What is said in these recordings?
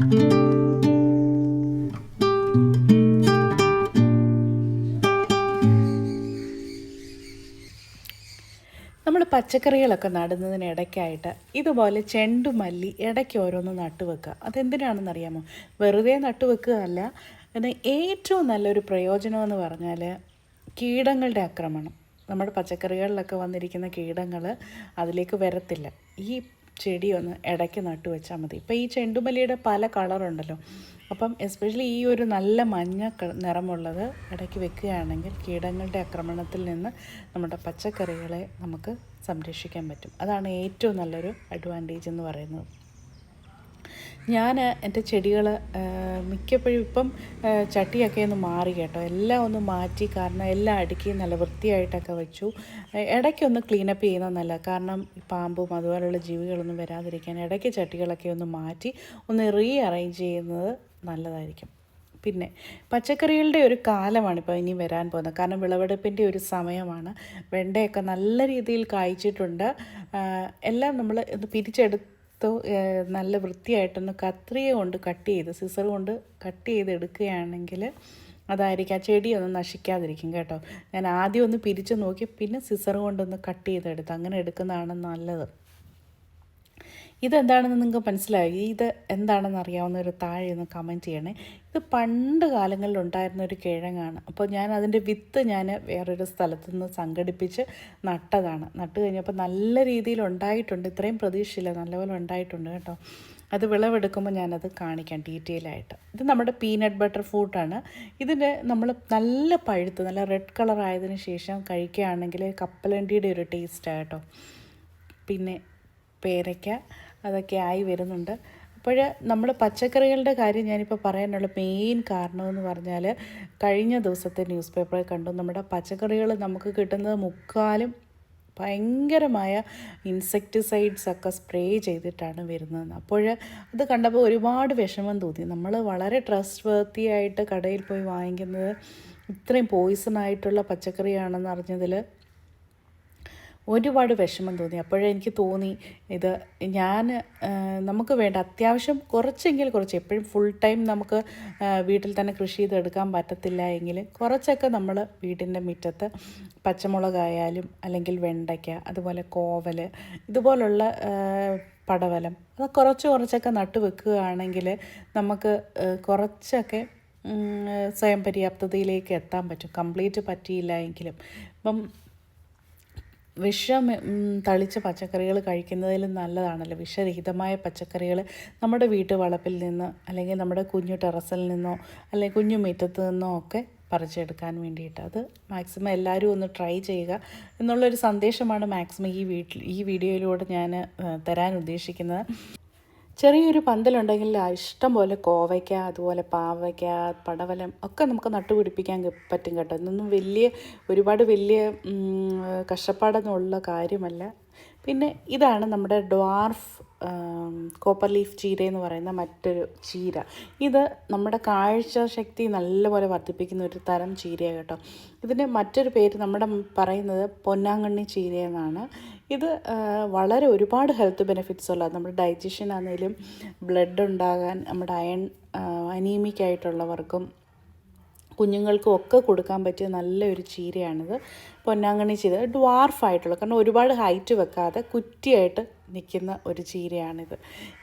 നമ്മൾ പച്ചക്കറികളൊക്കെ നടുന്നതിന് ഇടയ്ക്കായിട്ട് ഇതുപോലെ ചെണ്ടുമല്ലി ഇടയ്ക്ക് ഓരോന്ന് നട്ടുവെക്കുക അതെന്തിനാണെന്ന് അറിയാമോ? വെറുതെ നട്ടുവെക്കുകയല്ല അതിന് ഏറ്റവും നല്ലൊരു പ്രയോജനമെന്ന് പറഞ്ഞാൽ കീടങ്ങളുടെ ആക്രമണം. നമ്മുടെ പച്ചക്കറികളിലൊക്കെ വന്നിരിക്കുന്ന കീടങ്ങൾ അതിലേക്ക് വരത്തില്ല. ഈ ചെടി ഒന്ന് ഇടയ്ക്ക് നട്ടു വെച്ചാൽ മതി. ഇപ്പോൾ ഈ ചെണ്ടുമല്ലിയുടെ പല കളറുണ്ടല്ലോ. അപ്പം എസ്പെഷ്യലി ഈ ഒരു നല്ല മഞ്ഞ നിറമുള്ളത് ഇടയ്ക്ക് വെക്കുകയാണെങ്കിൽ കീടങ്ങളുടെ ആക്രമണത്തിൽ നിന്ന് നമ്മുടെ പച്ചക്കറികളെ നമുക്ക് സംരക്ഷിക്കാൻ പറ്റും. അതാണ് ഏറ്റവും നല്ലൊരു അഡ്വാന്റേജ് എന്ന് പറയുന്നത്. ഞാൻ എന്റെ ചെടികൾ മിക്കപ്പോഴും ഇപ്പം ചട്ടിയൊക്കെ ഒന്ന് മാറി കേട്ടോ. എല്ലാം ഒന്ന് മാറ്റി കാരണം എല്ലാം അടുക്കി നല്ല വൃത്തിയായിട്ടൊക്കെ വെച്ചു. ഇടയ്ക്കൊന്ന് ക്ലീനപ്പ് ചെയ്യുന്ന നല്ല കാരണം പാമ്പും അതുപോലുള്ള ജീവികളൊന്നും വരാതിരിക്കാൻ ഇടയ്ക്ക് ചട്ടികളൊക്കെ ഒന്ന് മാറ്റി ഒന്ന് റീ അറേഞ്ച് ചെയ്യുന്നത് നല്ലതായിരിക്കും. പിന്നെ പച്ചക്കറികളുടെ ഒരു കാലമാണ് ഇപ്പോൾ ഇനി വരാൻ പോകുന്നത്. കാരണം വിളവെടുപ്പിന്റെ ഒരു സമയമാണ്. വെണ്ടയൊക്കെ നല്ല രീതിയിൽ കായ്ച്ചിട്ടുണ്ട്. എല്ലാം നമ്മൾ ഒന്ന് പിരിച്ചെടുത്ത് നല്ല വൃത്തിയായിട്ടൊന്ന് കത്രിക കൊണ്ട് കട്ട് ചെയ്ത് സിസർ കൊണ്ട് കട്ട് ചെയ്ത് എടുക്കുകയാണെങ്കിൽ അതായിരിക്കും ആ ചെടിയൊന്നും നശിക്കാതിരിക്കും കേട്ടോ. ഞാൻ ആദ്യം ഒന്ന് പിരിച്ചു നോക്കി പിന്നെ സിസർ കൊണ്ടൊന്ന് കട്ട് ചെയ്തെടുത്ത് അങ്ങനെ എടുക്കുന്നതാണ് നല്ലത്. ഇതെന്താണെന്ന് നിങ്ങൾക്ക് മനസ്സിലായി? ഇത് എന്താണെന്ന് അറിയാവുന്നവർ താഴെ ഒന്ന് കമന്റ് ചെയ്യണേ. ഇത് പണ്ട് കാലങ്ങളിൽ ഉണ്ടായിരുന്ന ഒരു കിഴങ്ങാണ്. അപ്പോൾ ഞാൻ അതിന്റെ വിത്ത് ഞാൻ വേറൊരു സ്ഥലത്തു നിന്ന് സംഘടിപ്പിച്ച് നട്ടതാണ്. നട്ട് കഴിഞ്ഞപ്പോൾ നല്ല രീതിയിൽ ഉണ്ടായിട്ടുണ്ട്. ഇത്രയും പ്രതീക്ഷയില്ല. നല്ലപോലെ ഉണ്ടായിട്ടുണ്ട് കേട്ടോ. അത് വിളവെടുക്കുമ്പോൾ ഞാനത് കാണിക്കാം ഡീറ്റെയിൽ ആയിട്ട്. ഇത് നമ്മുടെ പീനട്ട് ബട്ടർ ഫ്രൂട്ടാണ് ഇതിന്റെ നമ്മൾ നല്ല പഴുത്ത് നല്ല റെഡ് കളർ ആയതിന് ശേഷം കഴിക്കുകയാണെങ്കിൽ കപ്പലണ്ടിയുടെ ഒരു ടേസ്റ്റാണ് കേട്ടോ. പിന്നെ പേരയ്ക്ക അതൊക്കെ ആയി വരുന്നുണ്ട്. അപ്പോൾ നമ്മൾ പച്ചക്കറികളുടെ കാര്യം ഞാനിപ്പോൾ പറയാനുള്ള മെയിൻ കാരണമെന്ന് പറഞ്ഞാൽ കഴിഞ്ഞ ദിവസത്തെ ന്യൂസ് പേപ്പറിൽ കണ്ടു. നമ്മുടെ പച്ചക്കറികൾ നമുക്ക് കിട്ടുന്നത് മുക്കാലും ഭയങ്കരമായ ഇൻസെക്ടിസൈഡ്സ് ഒക്കെ സ്പ്രേ ചെയ്തിട്ടാണ് വരുന്നത് അപ്പോൾ അത് കണ്ടപ്പോൾ ഒരുപാട് വിഷമം തോന്നി. നമ്മൾ വളരെ ട്രസ്റ്റ് വർത്തി ആയിട്ട് കടയിൽ പോയി വാങ്ങിക്കുന്നത് ഇത്രയും പോയിസൺ ആയിട്ടുള്ള പച്ചക്കറിയാണെന്ന് അറിഞ്ഞതിൽ ഒരുപാട് വിഷമം തോന്നി. അപ്പോഴേ എനിക്ക് തോന്നി ഇത് ഞാൻ നമുക്ക് വേണ്ട അത്യാവശ്യം കുറച്ചെങ്കിൽ കുറച്ച്. എപ്പോഴും ഫുൾ ടൈം നമുക്ക് വീട്ടിൽ തന്നെ കൃഷി ചെയ്തെടുക്കാൻ പറ്റത്തില്ല എങ്കിൽ കുറച്ചൊക്കെ നമ്മൾ വീടിന്റെ മുറ്റത്ത് പച്ചമുളകായാലും അല്ലെങ്കിൽ വെണ്ടയ്ക്ക അതുപോലെ കോവൽ ഇതുപോലുള്ള പടവലം അത് കുറച്ച് കുറച്ചൊക്കെ നട്ടു വെക്കുകയാണെങ്കിൽ നമുക്ക് കുറച്ചൊക്കെ സ്വയം പര്യാപ്തതയിലേക്ക് എത്താൻ പറ്റും. കംപ്ലീറ്റ് പറ്റിയില്ല എങ്കിലും. ഇപ്പം വിഷം തളിച്ച പച്ചക്കറികൾ കഴിക്കുന്നതിലും നല്ലതാണല്ലോ. വിഷരഹിതമായ പച്ചക്കറികൾ നമ്മുടെ വീട്ടു വളപ്പിൽ നിന്ന് അല്ലെങ്കിൽ നമ്മുടെ കുഞ്ഞു ടെറസിൽ നിന്നോ അല്ലെങ്കിൽ കുഞ്ഞു മുറ്റത്ത് നിന്നോ ഒക്കെ പറിച്ചെടുക്കാൻ വേണ്ടിയിട്ട് അത് മാക്സിമം എല്ലാവരും ഒന്ന് ട്രൈ ചെയ്യുക എന്നുള്ളൊരു സന്ദേശമാണ് മാക്സിമം ഈ വീട്ടിൽ ഈ വീഡിയോയിലൂടെ ഞാൻ തരാൻ ഉദ്ദേശിക്കുന്നത്. ചെറിയൊരു പന്തലുണ്ടെങ്കിൽ ഇഷ്ടം പോലെ കോവയ്ക്ക അതുപോലെ പാവയ്ക്ക പടവലം ഒക്കെ നമുക്ക് നട്ടുപിടിപ്പിക്കാൻ പറ്റും കേട്ടോ. ഇതൊന്നും വലിയ ഒരുപാട് വലിയ കഷ്ടപ്പാടൊന്നുമുള്ള കാര്യമല്ല. പിന്നെ ഇതാണ് നമ്മുടെ ഡ്വാർഫ് കോപ്പർ ലീഫ് ചീര എന്ന് പറയുന്ന മറ്റൊരു ചീര. ഇത് നമ്മുടെ കാഴ്ച ശക്തി നല്ലപോലെ വർദ്ധിപ്പിക്കുന്ന ഒരു തരം ചീരയാണ് കേട്ടോ. ഇതിന്റെ മറ്റൊരു പേര് നമ്മുടെ പറയുന്നത് പൊന്നാങ്കണ്ണി ചീര എന്നാണ്. ഇത് വളരെ ഒരുപാട് ഹെൽത്ത് ബെനിഫിറ്റ്സ് ഉള്ള നമ്മുടെ ഡൈജഷൻ ആണെങ്കിലും ബ്ലഡ് ഉണ്ടാകാൻ നമ്മുടെ അയൺ അനീമിക് ആയിട്ടുള്ളവർക്കും കുഞ്ഞുങ്ങൾക്കും ഒക്കെ കൊടുക്കാൻ പറ്റിയ നല്ലൊരു ചീരയാണിത്. പൊന്നാങ്കണ്ണി ചീര ഡ്വാർഫ് ആയിട്ടുള്ള കാരണം ഒരുപാട് ഹൈറ്റ് വെക്കാതെ കുറ്റിയായിട്ട് നിൽക്കുന്ന ഒരു ചീരയാണിത്.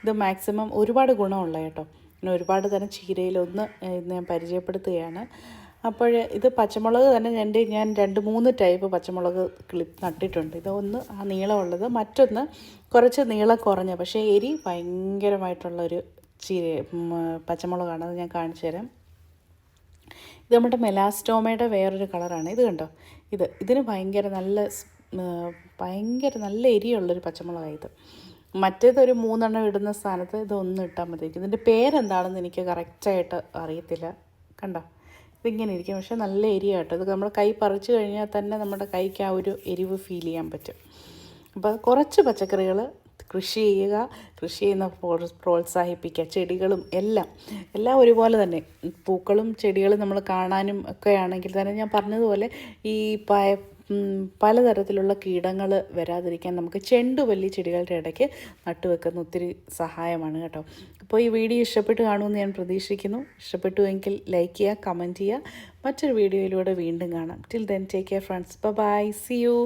ഇത് മാക്സിമം ഒരുപാട് ഗുണമുള്ള കേട്ടോ. പിന്നെ ഒരുപാട് തരം ചീരയിലൊന്ന് ഇന്ന് ഞാൻ പരിചയപ്പെടുത്തുകയാണ്. അപ്പോൾ ഇത് പച്ചമുളക് തന്നെ എന്റെ ഞാൻ രണ്ട് മൂന്ന് ടൈപ്പ് പച്ചമുളക് ക്ലിപ്പ് നട്ടിട്ടുണ്ട്. ഇത് ഒന്ന് ആ നീളമുള്ളത് മറ്റൊന്ന് കുറച്ച് നീളം കുറഞ്ഞ പക്ഷേ എരി ഭയങ്കരമായിട്ടുള്ളൊരു ചീര പച്ചമുളകാണ്. അത് ഞാൻ കാണിച്ചു തരാം. ഇത് നമ്മുടെ മെലാസ്റ്റോമയുടെ വേറൊരു കളറാണ്. ഇത് കണ്ടോ? ഇത് ഇതിന് ഭയങ്കര നല്ല ഭയങ്കര നല്ല എരിയുള്ളൊരു പച്ചമുളകാണ് ഇത്. മറ്റേത് ഒരു മൂന്നെണ്ണം ഇടുന്ന സ്ഥാനത്ത് ഇത് ഒന്ന് ഇട്ടാൽ മതി ഇതിന്റെ പേരെന്താണെന്ന് എനിക്ക് കറക്റ്റായിട്ട് അറിയത്തില്ല. കണ്ടോ? ഇതിങ്ങനെ ഇരിക്കും. പക്ഷെ നല്ല എരിയ കേട്ടോ. ഇത് നമ്മൾ കൈ പറിച്ചു കഴിഞ്ഞാൽ തന്നെ നമ്മുടെ കൈക്ക് ആ ഒരു എരിവ് ഫീൽ ചെയ്യാൻ പറ്റും. അപ്പോൾ കുറച്ച് പച്ചക്കറികൾ കൃഷി ചെയ്യുക കൃഷി ചെയ്യുന്ന പ്രോത്സ- പ്രോത്സാഹിപ്പിക്കുക. ചെടികളും എല്ലാം എല്ലാം ഒരുപോലെ തന്നെ. പൂക്കളും ചെടികളും നമ്മൾ കാണാനും ഒക്കെ ആണെങ്കിൽ തന്നെ ഞാൻ പറഞ്ഞതുപോലെ ഈ പയ പലതരത്തിലുള്ള കീടങ്ങൾ വരാതിരിക്കാൻ നമുക്ക് ചെണ്ടുവല്ലി ചെടികളുടെ ഇടയ്ക്ക് നട്ടുവെക്കുന്ന ഒത്തിരി സഹായമാണ് കേട്ടോ. അപ്പോൾ ഈ വീഡിയോ ഇഷ്ടപ്പെട്ട് കാണുമെന്ന് ഞാൻ പ്രതീക്ഷിക്കുന്നു. ഇഷ്ടപ്പെട്ടു എങ്കിൽ ലൈക്ക് ചെയ്യുക കമന്റ് ചെയ്യുക. മറ്റൊരു വീഡിയോയിലൂടെ വീണ്ടും കാണാം. Till then take care friends bye see you